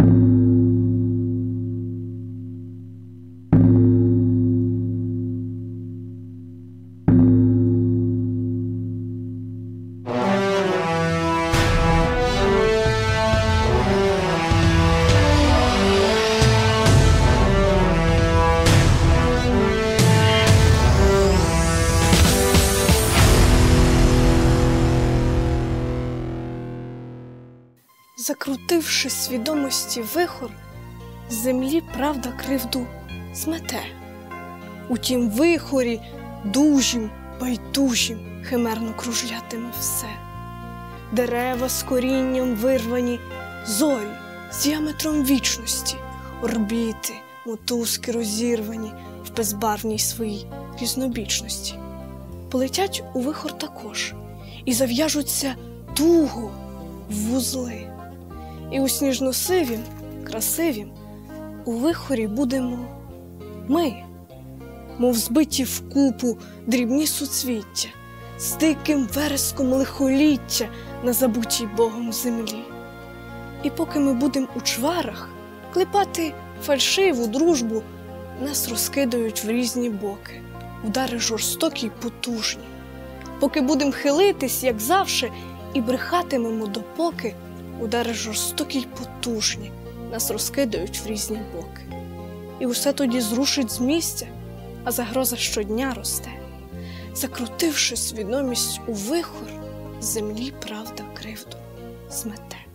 you Закрутивши свідомості вихор, землі правда кривду змете. У тім вихорі дужім, байдужім химерно кружлятиме все. Дерева з корінням вирвані, зорі з діаметром вічності, орбіти, мотузки розірвані в безбарвній своїй різнобічності. Полетять у вихор також і зав'яжуться туго в вузли. І у сніжно-сивім, красивім, у вихорі будемо ми, мов збиті в купу дрібні суцвіття, з диким вереском лихоліття на забутій Богом землі. І поки ми будем у чварах клепати фальшиву дружбу, нас розкидають в різні боки, удари жорстокі й потужні. Поки будем хилитись, як завше, і брехатимемо допоки. Удари жорстокі й потужні, нас розкидають в різні боки. І усе тоді зрушить з місця, а загроза щодня росте. Закрутивши свідомість у вихор, землі правда кривду змете.